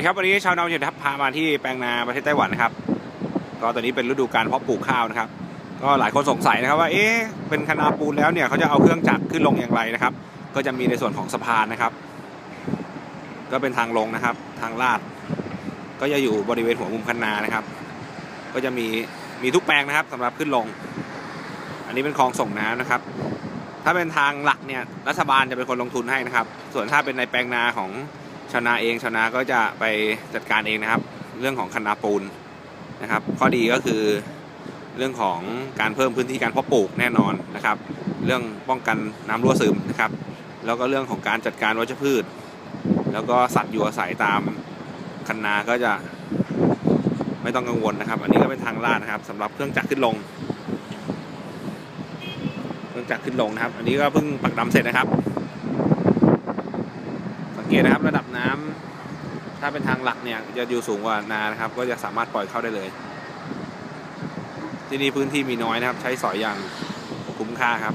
ดีครับวันนี้ชาวนาเฉยทัพพามาที่แปลงนาประเทศไต้หวันนะครับ ก็ตอนนี้เป็นฤดูการเพาะปลูกข้าวนะครับ ก็หลายคนสงสัยนะครับว่า เอ๊ะเป็นคณาปูนแล้วเนี่ยเขาจะเอาเครื่องจักรขึ้นลงอย่างไรนะครับ ก็จะมีในส่วนของสะพานนะครับ ก็เป็นทางลงนะครับ ทางลาด ก็จะอยู่บริเวณหัวมุมคันนานะครับ ก็จะมีมีทุกแปลงนะครับสำหรับขึ้นลง อันนี้เป็นคลองส่งน้ำนะครับ ถ้าเป็นทางหลักเนี่ยรัฐบาลจะเป็นคนลงทุนให้นะครับ ส่วนถ้าเป็นในแปลงนาของ ชาวนาเองชาวนาก็จะไปจัดการเองนะครับ เรื่องของคันนาปูนนะครับ ข้อดีก็คือเรื่องของการเพิ่มพื้นที่การเพาะปลูกแน่นอนนะครับ เรื่องป้องกันน้ำรั่วซึมนะครับ แล้วก็เรื่องของการจัดการวัชพืช แล้วก็สัตว์อยู่อาศัยตามคันนาก็จะไม่ต้องกังวลนะครับ อันนี้ก็เป็นทางลาดนะครับสำหรับเครื่องจักรขึ้นลง เครื่องจักรขึ้นลงนะครับ อันนี้ก็เพิ่งปักดำเสร็จนะครับ เกตนะครับระดับน้ำถ้าเป็นทางหลักเนี่ยจะอยู่สูงกว่านานะครับ ก็จะสามารถปล่อยเข้าได้เลย ที่นี่พื้นที่มีน้อยนะครับ ใช้สอยอย่างคุ้มค่าครับ